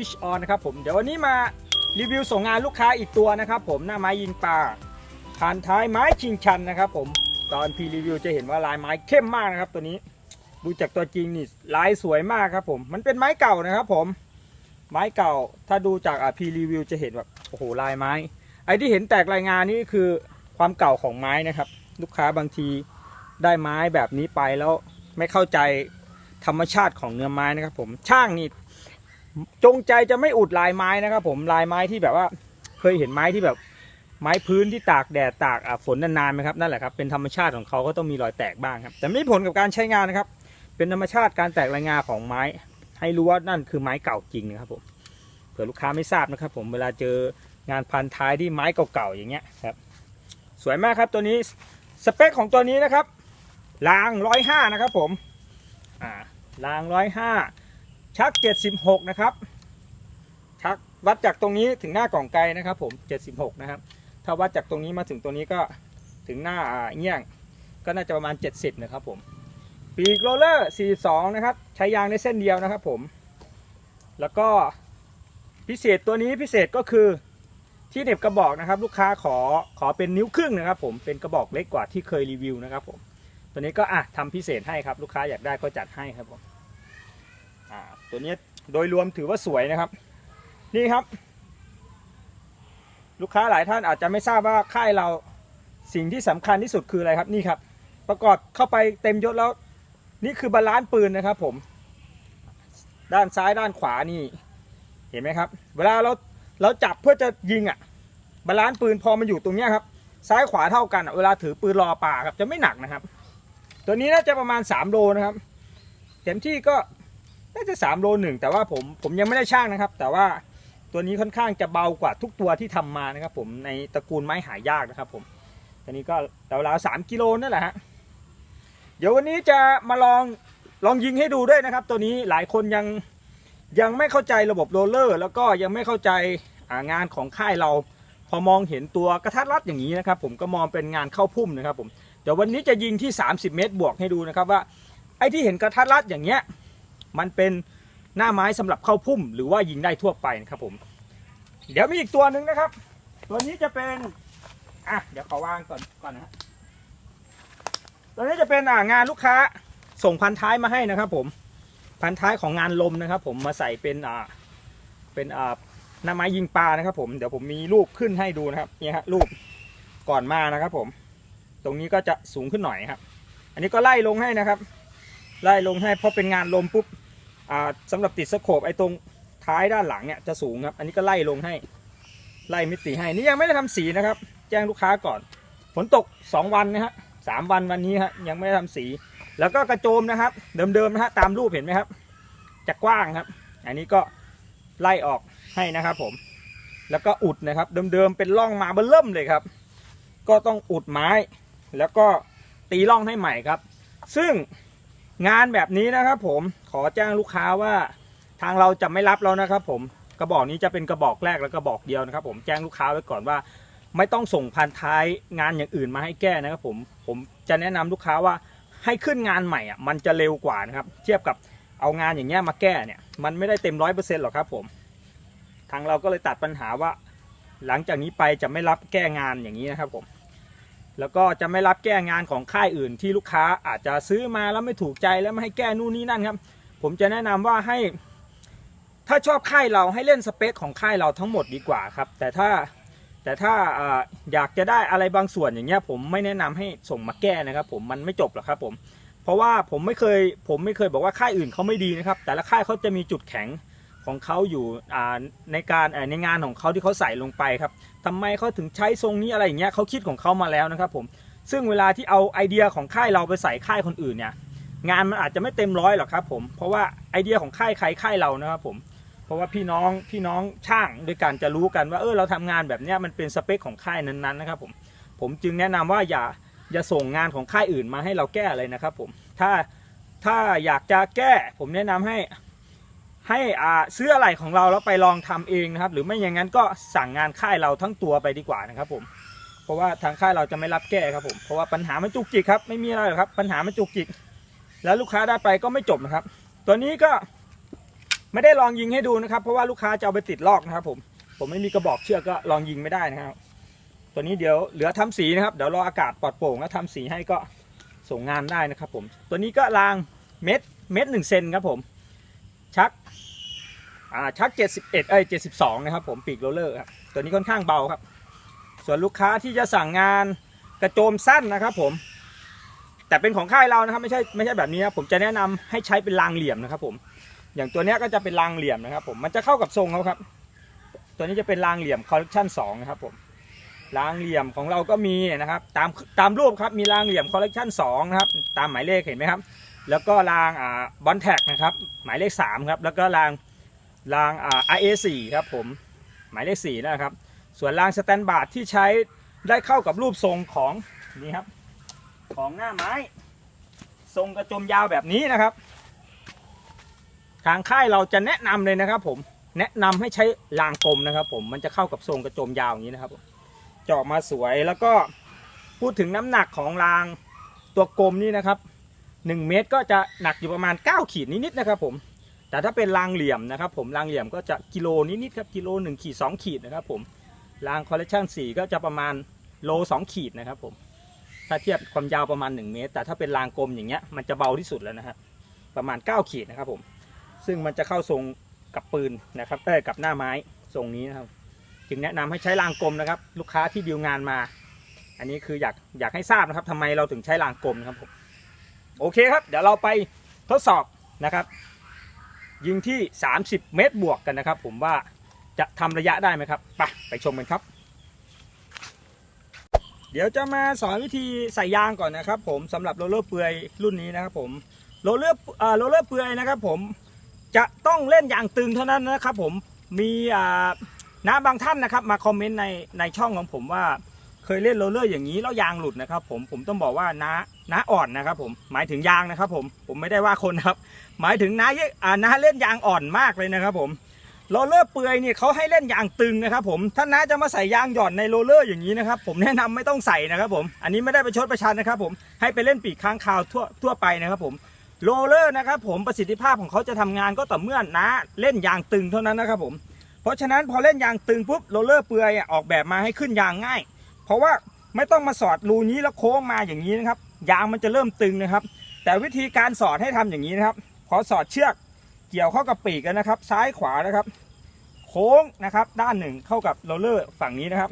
นะต้อมฟิชออนนะครับผมเดี๋ยววันนี้มารีวิวส่งงานลูกค้าอีกตัวนะครับผมหน้าไม้ยิงปลาผ่านท้ายไม้ชิงชันนะครับผมตอนพีรีวิวจะเห็นว่าลายไม้เข้มมากนะครับตัวนี้ดูจากตัวจริงนี่ลายสวยมากครับผมมันเป็นไม้เก่านะครับผมไม้เก่าถ้าดูจากอะพีรีวิวจะเห็นแบบโอ้โหลายไม้ ไอ้ที่เห็นแตกรายงานนี่คือความเก่าของไม้นะครับ ลูกค้าบางทีได้ไม้แบบนี้ไปแล้วไม่เข้าใจธรรมชาติของเนื้อไม้นะครับผมช่างนี่ จงใจจะไม่อุดลายไม้นะครับ ผมลายไม้ที่แบบว่า เคยเห็นไม้ที่แบบ ไม้พื้นที่ตากแดดตากฝนนานๆไหมครับนั่นแหละครับเป็นธรรมชาติของเขาก็ต้องมีรอยแตกบ้างครับ แต่ไม่ผลกับการใช้งานนะครับ เป็นธรรมชาติการแตกรายงาของไม้ ให้รู้ว่านั่นคือไม้เก่าจริงนะครับ ผมเผื่อลูกค้าไม่ทราบนะครับ ผมเวลาเจองานพันท้ายที่ไม้เก่าๆอย่างเงี้ยครับ สวยมากครับตัวนี้สเปคของตัวนี้นะครับรางร้อยห้านะครับ ผมอ่ารางร้อยห้า ชักเจ็ดสิบหกนะครับ ชักวัดจากตรงนี้ถึงหน้ากล่องไกลนะครับ ผมเจ็ดสิบหกนะครับ ถ้าวัดจากตรงนี้มาถึงตรงนี้ก็ถึงหน้าเงี้ยงก็น่าจะประมาณ 70 นะครับผม ปีกโรลเลอร์ 42 นะครับ ใช้ยางได้เส้นเดียวนะครับผม แล้วก็พิเศษตัวนี้พิเศษก็คือที่เหน็บกระบอกนะครับ ลูกค้าขอขอเป็นนิ้วครึ่งนะครับ ผมเป็นกระบอกเล็กกว่าที่เคยรีวิวนะครับผมตัวนี้ก็อะทำพิเศษให้ครับ ลูกค้าอยากได้ก็จัดให้ครับผมอ่า ตัวนี้โดยรวมถือว่าสวยนะครับ นี่ครับ ลูกค้าหลายท่านอาจจะไม่ทราบว่าค่ายเราสิ่งที่สำคัญที่สุดคืออะไรครับนี่ครับ ประกอบเข้าไปเต็มยศแล้ว นี่คือบาลานซ์ปืนนะครับ ผม ด้านซ้ายด้านขวานี่ เห็นไหมครับ เวลาเราเราจับเพื่อจะยิงอะบาลานซ์ปืนพอมันอยู่ตรงเนี้ยครับ ซ้ายขวาเท่ากันเวลาถือปืนรอป่าครับจะไม่หนักนะครับ ตัวนี้น่าจะประมาณ3โลนะครับเต็มที่ก็ น่าจะ3โลหนึ่งแต่ว่าผมผมยังไม่ได้ช่างนะครับ แต่ว่าตัวนี้ค่อนข้างจะเบากว่าทุกตัวที่ทำมานะครับ ผมในตระกูลไม้หายากนะครับ ผมตัวนี้ก็ราวๆสามกิโลนั่นแหละฮะเดี๋ยววันนี้จะมาลองลองยิงให้ดูด้วยนะครับ ตัวนี้หลายคนยังยังไม่เข้าใจระบบโรลเลอร์ แล้วก็ยังไม่เข้าใจางานของค่ายเรา พอมองเห็นตัวกระทัดรัดอย่างนี้นะครับ ผมก็มองเป็นงานเข้าพุ่มนะครับ ผมเดี๋ยววันนี้จะยิงที่ 30 เมตรบวกให้ดูนะครับว่าไอ้ที่เห็นกระทัดรัดอย่างเงี้ย มันเป็นหน้าไม้สำหรับเข้าพุ่ม หรือว่ายิงได้ทั่วไปนะครับผม เดี๋ยวมีอีกตัวหนึ่งนะครับ ตัวนี้จะเป็นอะเดี๋ยวขอวางก่อนก่อนนะฮะตัวนี้จะเป็นอ่างานลูกค้าส่งพันท้ายมาให้นะครับ ผมพันท้ายของงานลมนะครับ ผมมาใส่เป็นอ่าเป็นอ่าหน้าไม้ยิงปลานะครับ ผมเดี๋ยวผมมีรูปขึ้นให้ดูนะครับเนี่ยฮะรูปก่อนมานะครับ ผม ตรงนี้ก็จะสูงขึ้นหน่อยครับ อันนี้ก็ไล่ลงให้นะครับ ไล่ลงให้เพราะเป็นงานลมปุ๊บ สำหรับติดสโคปไอ้ตรงท้ายด้านหลังเนี่ยจะสูงครับ อันนี้ก็ไล่ลงให้ ไล่มิติให้ นี่ยังไม่ได้ทำสีนะครับ แจ้งลูกค้าก่อน ฝนตก 2 วันนะฮะสามวันวันนี้ฮะยังไม่ได้ทำสี แล้วก็กระโจมนะครับ เดิมๆนะฮะตามรูปเห็นไหมครับ จะกว้างครับ อันนี้ก็ไล่ออกให้นะครับผม แล้วก็อุดนะครับ เดิมๆเป็นร่องมาเบื้อเริ่มเลยครับ ก็ต้องอุดไม้ แล้วก็ตีร่องให้ใหม่ครับ ซึ่ง งานแบบนี้นะครับผมขอแจ้งลูกค้าว่าทางเราจะไม่รับแล้วนะครับผมกระบอกนี้จะเป็นกระบอกแรกและกระบอกเดียวนะครับ ผมแจ้งลูกค้าไว้ก่อนว่า ไม่ต้องส่งพันท้ายงานอย่างอื่นมาให้แก้นะครับผมผมจะแนะนำลูกค้าว่าให้ขึ้นงานใหม่อะมันจะเร็วกว่านะครับ เทียบกับเอางานอย่างเงี้ยมาแก้เนี่ยมันไม่ได้เต็มร้อยเปอร์เซ็นต์หรอกครับผมทางเราก็เลยตัดปัญหาว่า หลังจากนี้ไปจะไม่รับแก้งานอย่างนี้นะครับผม แล้วก็จะไม่รับแก้งานของค่ายอื่นที่ลูกค้าอาจจะซื้อมาแล้วไม่ถูกใจแล้วไม่ให้แก้นู่นนี่นั่นครับ ผมจะแนะนำว่าให้ ถ้าชอบค่ายเราให้เล่นสเปคของค่ายเราทั้งหมดดีกว่าครับ แต่ถ้าแต่ถ้าอยากจะได้อะไรบางส่วนอย่างเงี้ยผมไม่แนะนำให้ส่งมาแก้นะครับ ผมมันไม่จบหรอกครับผม เพราะว่าผมไม่เคยผมไม่เคยบอกว่าค่ายอื่นเขาไม่ดีนะครับ แต่ละค่ายเขาจะมีจุดแข็ง ของเขาอยู่ในการในงานของเขาที่เขาใส่ลงไปครับทำไมเขาถึงใช้ทรงนี้อะไรอย่างเงี้ยเขาคิดของเขามาแล้วนะครับผมซึ่งเวลาที่เอาไอเดียของค่ายเราไปใส่ค่ายคนอื่นเนี่ยงานมันอาจจะไม่เต็มร้อยหรอกครับผมเพราะว่าไอเดียของค่ายใครค่ายเรานะครับผมเพราะว่าพี่น้องพี่น้องช่างด้วยกันจะรู้กันว่าเออเราทำงานแบบเนี้ยมันเป็นสเปคของค่ายนั้นๆนะครับผมผมจึงแนะนำว่าอย่าอย่าส่งงานของค่ายอื่นมาให้เราแก้เลยนะครับผมถ้าถ้าอยากจะแก้ผมแนะนำให้ ให้อ่าซื้ออะไรของเราแล้วไปลองทำเองนะครับ หรือไม่อย่างนั้นก็สั่งงานค่ายเราทั้งตัวไปดีกว่านะครับผมเพราะว่าทางค่ายเราจะไม่รับแก้ครับผมเพราะว่าปัญหามันจุกจิกครับไม่มีอะไรหรอกครับ ปัญหามันจุกจิก แล้วลูกค้าได้ไปก็ไม่จบนะครับ ตัวนี้ก็ไม่ได้ลองยิงให้ดูนะครับ เพราะว่าลูกค้าจะเอาไปติดลอกนะครับ ผมผมไม่มีกระบอกเชือกก็ลองยิงไม่ได้นะครับ ตัวนี้เดี๋ยวเหลือทำสีนะครับเดี๋ยวรออากาศปลอดโปร่งแล้วทำสีให้ก็ส่งงานได้นะครับ ผม ตัวนี้ก็รางเม็ดเม็ดหนึ่งเซนครับผม ชัก อ่าชัก 71เอ้ย72 นะครับผมปีกโรลเลอร์ครับตัวนี้ค่อนข้างเบาครับ ส่วนลูกค้าที่จะสั่งงานกระโจมสั้นนะครับผม แต่เป็นของค่ายเรานะครับไม่ใช่ไม่ใช่แบบนี้นะผมจะแนะนำให้ใช้เป็นรางเหลี่ยมนะครับผมอย่างตัวนี้ก็จะเป็นรางเหลี่ยมนะครับผมมันจะเข้ากับทรงเขาครับ ตัวนี้จะเป็นรางเหลี่ยมคอลเลคชัน2นะครับผมรางเหลี่ยมของเราก็มีนะครับ ตามตามรูปครับมีรางเหลี่ยมคอลเลคชัน2นะครับตามหมายเลขเห็นไหมครับ แล้วก็รางอ่าบอลแท็กนะครับหมายเลข3ครับแล้วก็ราง รางอ่า RA4 ครับผม หมายเลข4นะครับ ส่วนรางสแตนบาร์ดที่ใช้ได้เข้ากับรูปทรงของนี่ครับ ของหน้าไม้ ทรงกระจมยาวแบบนี้นะครับ ทางค่ายเราจะแนะนำเลยนะครับ ผมแนะนำให้ใช้รางกลมนะครับ ผมมันจะเข้ากับทรงกระจมยาวอย่างนี้นะครับเจาะมาสวยแล้วก็พูดถึงน้ำหนักของรางตัวกลมนี่นะครับ 1 เมตรก็จะหนักอยู่ประมาณ 9 ขีดนิดๆนะครับผม แต่ถ้าเป็นรางเหลี่ยมนะครับผมรางเหลี่ยมก็จะกิโลนิดๆครับกิโล1ขีด2ขีดนะครับผมรางคอลเลคชัน4ก็จะประมาณโล2ขีดนะครับผมถ้าเทียบความยาวประมาณ 1 เมตร แต่ถ้าเป็นรางกลมอย่างเงี้ยมันจะเบาที่สุดแล้วนะฮะประมาณ 9 ขีดนะครับผมซึ่งมันจะเข้าทรงกับปืนนะครับเอ้กับหน้าไม้ทรงนี้นะครับจึงแนะนำให้ใช้รางกลมนะครับ ลูกค้าที่ดีลงานมา อันนี้คืออยากอยากให้ทราบนะครับทำไมเราถึงใช้รางกลมครับผมโอเคครับ เดี๋ยวเราไปทดสอบนะครับ ยิงที่ 30 เมตรบวกกันนะครับ ผมว่าจะทำระยะได้ไหมครับไปไปชมกันครับ เดี๋ยวจะมาสอนวิธีใส่ยางก่อนนะครับ ผมสำหรับโรลเลอร์เปือยรุ่นนี้นะครับ ผมโรลเลอร์เอ่อโรลเลอร์เปือยนะครับ ผมจะต้องเล่นยางตึงเท่านั้นนะครับ ผมมีอ่าน้าบางท่านนะครับ มาคอมเมนต์ในในช่องของผมว่า เคยเล่นโรลเลอร์อย่างนี้แล้วยางหลุดนะครับ ผมผมต้องบอกว่าน้า น้าอ่อนนะครับผมหมายถึงยางนะครับผมผมไม่ได้ว่าคนครับ หมายถึงน้าเยอ่าน้าเล่นยางอ่อนมากเลยนะครับผมโรลเลอร์เปลือยเนี่ยเขาให้เล่นยางตึงนะครับผมถ้าน้าจะมาใส่ยางหย่อนในโรลเลอร์อย่างนี้นะครับผมแนะนำไม่ต้องใส่นะครับผมอันนี้ไม่ได้ไปชดประชันนะครับผมให้ไปเล่นปีกค้างคาวทั่วทั่วไปนะครับผมโรลเลอร์นะครับผมประสิทธิภาพของเขาจะทำงานก็ต่อเมื่อน้าเล่นยางตึงเท่านั้นนะครับผมเพราะฉะนั้นพอเล่นยางตึงปุ๊บโรลเลอร์เปลือยออกแบบมาให้ขึ้นยางง่าย เพราะว่าไม่ต้องมาสอดรูนี้แล้วโค้งมาอย่างนี้นะครับ ยางมันจะเริ่มตึงนะครับ แต่วิธีการสอดให้ทำอย่างนี้นะครับพอสอดเชือกเกี่ยวเข้ากับปีกกันนะครับ ซ้ายขวานะครับ โค้งนะครับ ด้านหนึ่งเข้ากับโรลเลอร์ฝั่งนี้นะครับ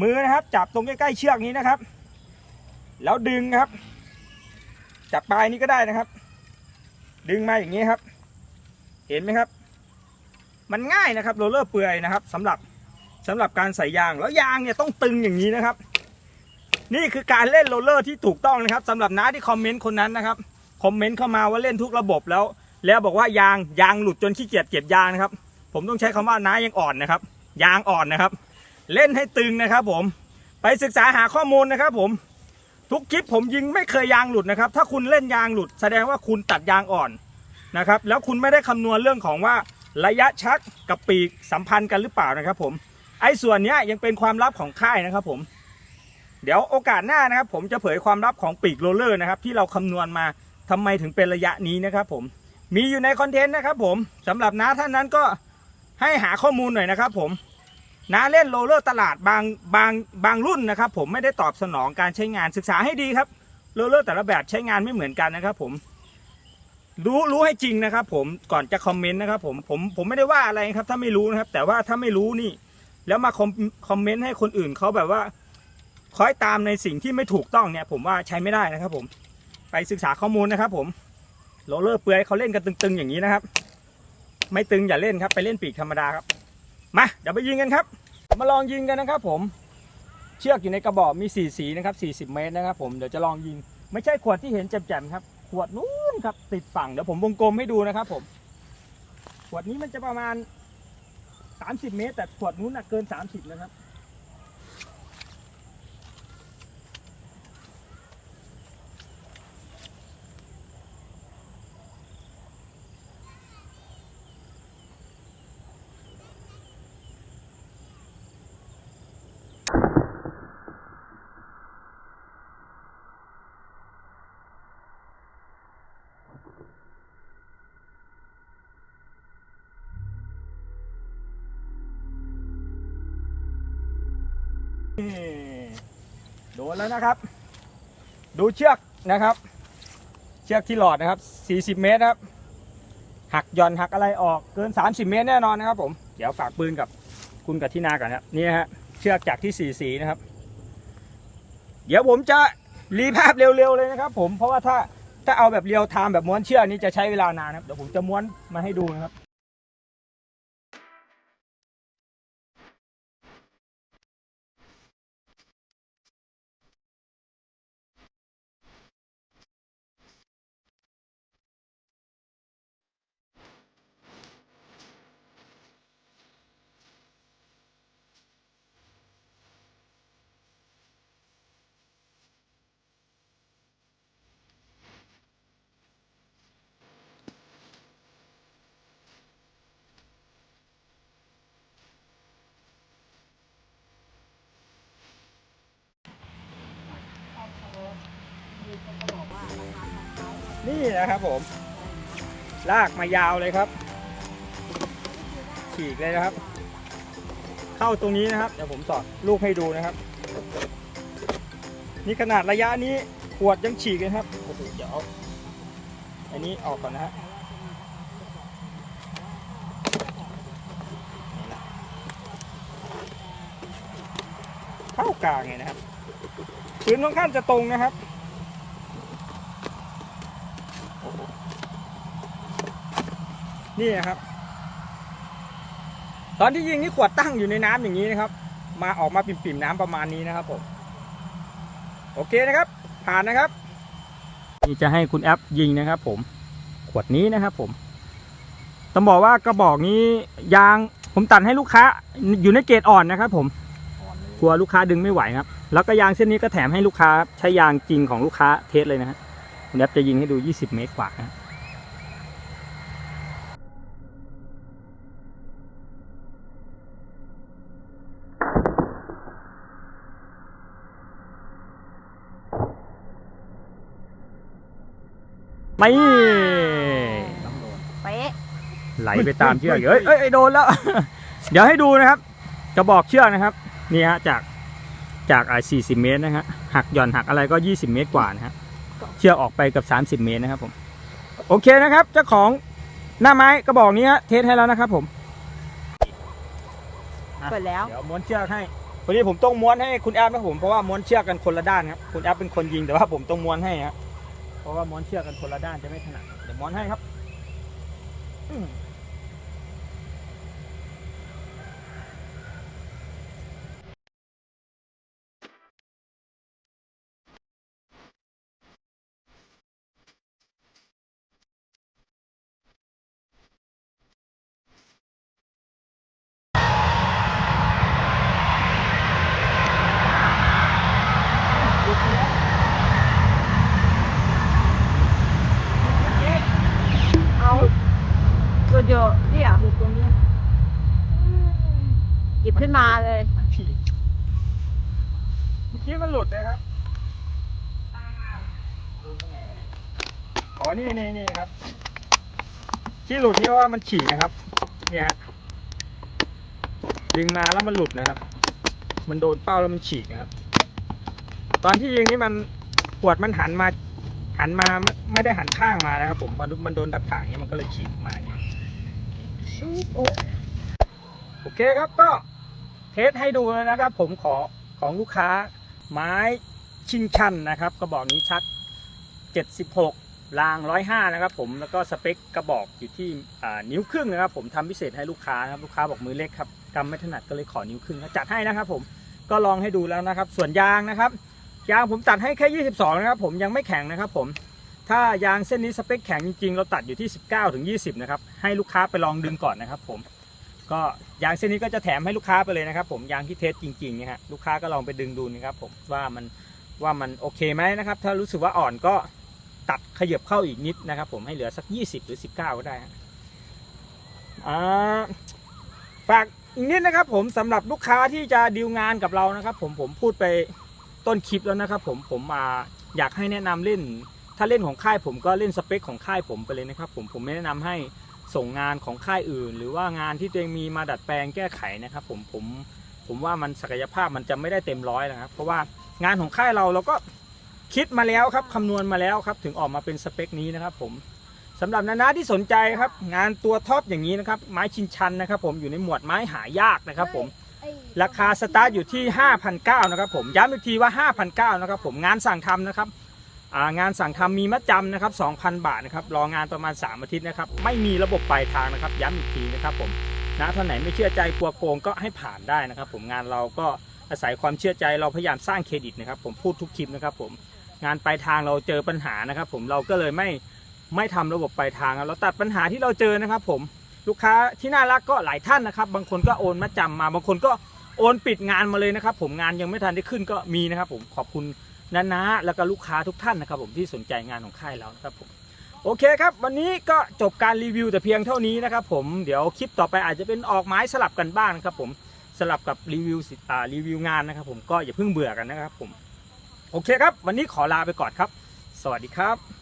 มือนะครับ จับตรงใกล้ๆเชือกนี้นะครับ แล้วดึงครับ จับปลายนี้ก็ได้นะครับ ดึงมาอย่างนี้ครับ เห็นไหมครับ มันง่ายนะครับโรลเลอร์เปลือยนะครับสำหรับสำหรับการใส่ยางแล้วยางเนี่ยต้องตึงอย่างนี้นะครับ นี่คือการเล่นโรลเลอร์ที่ถูกต้องนะครับสำหรับน้าที่คอมเมนต์คนนั้นนะครับคอมเมนต์เข้ามาว่าเล่นทุกระบบแล้ว แล้วบอกว่ายางยางหลุดจนขี้เกียจเก็บยางนะครับ ผมต้องใช้คำว่าน้ายังอ่อนนะครับ ยางอ่อนนะครับ เล่นให้ตึงนะครับผมไปศึกษาหาข้อมูลนะครับผมทุกคลิปผมยิงไม่เคยยางหลุดนะครับ ถ้าคุณเล่นยางหลุด แสดงว่าคุณตัดยางอ่อนนะครับ แล้วคุณไม่ได้คำนวณเรื่องของว่าระยะชักกับปีกสัมพันธ์กันหรือเปล่านะครับ ผมไอ้ส่วนนี้ยังเป็นความลับของค่ายนะครับผม เดี๋ยวโอกาสหน้านะครับ ผมจะเผยความลับของปีกโรลเลอร์นะครับ ที่เราคำนวณมาทำไมถึงเป็นระยะนี้นะครับ ผมมีอยู่ในคอนเทนต์นะครับ ผมสำหรับน้าท่านนั้นก็ให้หาข้อมูลหน่อยนะครับ ผมน้าเล่นโรลเลอร์ตลาดบางบางบางรุ่นนะครับ ผมไม่ได้ตอบสนองการใช้งานศึกษาให้ดีครับโรลเลอร์แต่ละแบบใช้งานไม่เหมือนกันนะครับ ผม รู้รู้ให้จริงนะครับ ผมก่อนจะคอมเมนต์นะครับ ผมผมผมไม่ได้ว่าอะไรครับ ถ้าไม่รู้นะครับ แต่ว่าถ้าไม่รู้นี่ แล้วมาคอมคอมเมนต์ให้คนอื่นเขาแบบว่า คอยตามในสิ่งที่ไม่ถูกต้องเนี่ย ผมว่าใช้ไม่ได้นะครับ ผม ไปศึกษาข้อมูลนะครับ ผมโรลเลอร์เปลือยเขาเล่นกันตึงๆอย่างนี้นะครับ ไม่ตึงอย่าเล่นครับ ไปเล่นปีกธรรมดาครับ มาเดี๋ยวไปยิงกันครับ มาลองยิงกันนะครับ ผมเชือกอยู่ในกระบอกมีสีสีนะครับ40 เมตรนะครับ ผมเดี๋ยวจะลองยิง ไม่ใช่ขวดที่เห็นแจ่มๆครับ ขวดนู้นครับ ติดฝั่งเดี๋ยวผมวงกลมให้ดูนะครับ ผม ขวดนี้มันจะประมาณ 30 เมตร แต่ขวดนู้นนะเกิน 30นะครับ โดนแล้วนะครับ ดูเชือกนะครับ เชือกที่หลอดนะครับ 40 เมตรครับ หักย่อนหักอะไรออกเกิน 30 เมตรแน่นอนนะครับ ผม เดี๋ยวฝากปืนกับคุณกับที่นาก่อนครับนี่ฮะเชือกจากที่สีสีนะครับ เดี๋ยวผมจะรีภาพเร็วๆเลยนะครับ ผมเพราะว่าถ้าถ้าเอาแบบเรียวไทม์แบบม้วนเชือกนี้จะใช้เวลานานนะครับเดี๋ยวผมจะม้วนมาให้ดูนะครับ นี่นะครับผม ลากมายาวเลยครับ ฉีกเลยนะครับ เข้าตรงนี้นะครับ เดี๋ยวผมสอดลูกให้ดูนะครับ นี่ขนาดระยะนี้ขวดยังฉีกเลยครับโอ้โหเดี๋ยวเอาอันนี้ออกก่อนนะฮะนี่นะเข้ากลางเลยนะครับพื้นค่อนข้างจะตรงนะครับ นี่นะครับ ตอนที่ยิงนี่ขวดตั้งอยู่ในน้ำอย่างนี้นะครับ มาออกมาปิ่มๆน้ำประมาณนี้นะครับผมโอเคนะครับ ผ่านนะครับนี่จะให้คุณแอปยิงนะครับ ผมขวดนี้นะครับ ผมต้องบอกว่ากระบอกนี้ยางผมตัดให้ลูกค้า อยู่ในเกรดอ่อนนะครับ ผมกลัวลูกค้าดึงไม่ไหวครับ แล้วก็ยางเส้นนี้ก็แถมให้ลูกค้า ใช้ยางจริงของลูกค้าเทสเลยนะฮะคุณแอปจะยิงให้ดู 20 เมตรกว่านะ ไม่เป๊ะไหลไปตามเชือกเอ้ยเอ้ยเอ้ยโดนแล้ว เดี๋ยวให้ดูนะครับกระบอกเชือกนะครับนี่ฮะจากจากอ่า40เมตรนะฮะหักหย่อนหักอะไรก็20เมตรกว่านะฮะเชือกออกไปกับ30เมตรนะครับผมโอเคนะครับเจ้าของหน้าไม้กระบอกนี้ฮะเทสให้แล้วนะครับผมอะเปิดแล้วเดี๋ยวม้วนเชือกให้วันนี้ผมต้องม้วนให้คุณแอปนะผมเพราะว่าม้วนเชือกกันคนละด้านครับคุณแอปเป็นคนยิงแต่ว่าผมต้องม้วนให้ครับ เพราะว่าม้อนเชือกกันคนละด้านจะไม่ถนัดเดี๋ยวม้อนให้ครับอืมหยุดแล้ว เอาตัวเดียวเนี่ย หยุดตรงนี้ หยิบ ขึ้นมาเลยฉีกเมื่อกี้มันหลุดนะครับ อ๋อ นี่นี่นี่ครับ ที่หลุดนี่เพราะว่ามันฉีกนะครับ เนี่ยดึงมาแล้วมันหลุดนะครับ มันโดนเป้าแล้วมันฉีกนะครับ ตอนที่ยิงนี่มันขวดมันหันมา หันมาไม่ได้หันข้างมานะครับ ผมมันมันโดนดัดถางอย่างนี้มันก็เลยฉีกมาโอเคครับก็ เทสให้ดูนะครับ ผมขอของลูกค้าไม้ชิงชันนะครับ กระบอกนี้ชัก 76ราง 105 นะครับ ผมแล้วก็สเปคกระบอกอยู่ที่นิ้วครึ่งนะครับ ผมทำพิเศษให้ลูกค้านะครับลูกค้าบอกมือเล็กครับกำไม่ถนัดก็เลยขอนิ้วครึ่งจัดให้นะครับ ผมก็ลองให้ดูแล้วนะครับ ส่วนยางนะครับ ยางผมตัดให้แค่ 22 นะครับ ผมยังไม่แข็งนะครับ ผมถ้ายางเส้นนี้สเปคแข็งจริงๆ เราตัดอยู่ที่ 19-20 นะครับ ให้ลูกค้าไปลองดึงก่อนนะครับผม ก็ยางเส้นนี้ก็จะแถมให้ลูกค้าไปเลยนะครับ ผมยางที่เทสจริงๆเนี่ยฮะลูกค้าก็ลองไปดึงดูนะครับผมว่ามันว่ามันโอเคไหมนะครับ ถ้ารู้สึกว่าอ่อนก็ตัดขยับเข้าอีกนิดนะครับ ผมให้เหลือสัก 20 หรือ 19 ก็ได้ฝากอีกนิดนะครับ ผมสำหรับลูกค้าที่จะดีลงานกับเรานะครับ ผมผมพูดไปต้นคลิปแล้วนะครับ ผมผมมาอยากให้แนะนำเล่น ถ้าเล่นของค่ายผมก็เล่นสเปคของค่ายผมไปเลยนะครับ ผมผมไม่แนะนำให้ ส่งงานของค่ายอื่น หรือว่างานที่ตัวเองมีมาดัดแปลงแก้ไขนะครับผมผมผมว่ามันศักยภาพมันจะไม่ได้เต็มร้อยนะครับ เพราะว่างานของค่ายเราเราก็คิดมาแล้วครับคำนวณมาแล้วครับ ถึงออกมาเป็นสเปคนี้นะครับผมสำหรับนานาที่สนใจครับ งานตัวท็อปอย่างนี้นะครับ ไม้ชินชันนะครับ ผมอยู่ในหมวดไม้หายากนะครับ ผมราคาสตาร์ทอยู่ที่ 5,900นะครับผมย้ำอีกทีว่า 5,900นะครับผมงานสั่งทำนะครับ งานสั่งทำมีมัดจำนะครับ 2,000 บาทนะครับ รองานประมาณ 3 อาทิตย์นะครับ ไม่มีระบบปลายทางนะครับ ย้ำอีกทีนะครับผมนะท่านไหนไม่เชื่อใจกลัวโกงก็ให้ผ่านได้นะครับ ผมงานเราก็อาศัยความเชื่อใจเราพยายามสร้างเครดิตนะครับ ผมพูดทุกคลิปนะครับ ผมงานปลายทางเราเจอปัญหานะครับ ผมเราก็เลยไม่ไม่ทำระบบปลายทางเราตัดปัญหาที่เราเจอนะครับ ผมลูกค้าที่น่ารักก็หลายท่านนะครับ บางคนก็โอนมัดจำมา บางคนก็โอนปิดงานมาเลยนะครับ ผมงานยังไม่ทันได้ขึ้นก็มีนะครับ ผมขอบคุณ นานาแล้วก็ลูกค้าทุกท่านนะครับผมที่สนใจงานของค่ายเรานะครับผมโอเคครับวันนี้ก็จบการรีวิวแต่เพียงเท่านี้นะครับผมเดี๋ยวคลิปต่อไปอาจจะเป็นออกไม้สลับกันบ้างนะครับผมสลับกับรีวิวสิอ่ารีวิวงานนะครับผมก็อย่าเพิ่งเบื่อกันนะครับผมโอเคครับ วันนี้ขอลาไปก่อนครับ สวัสดีครับ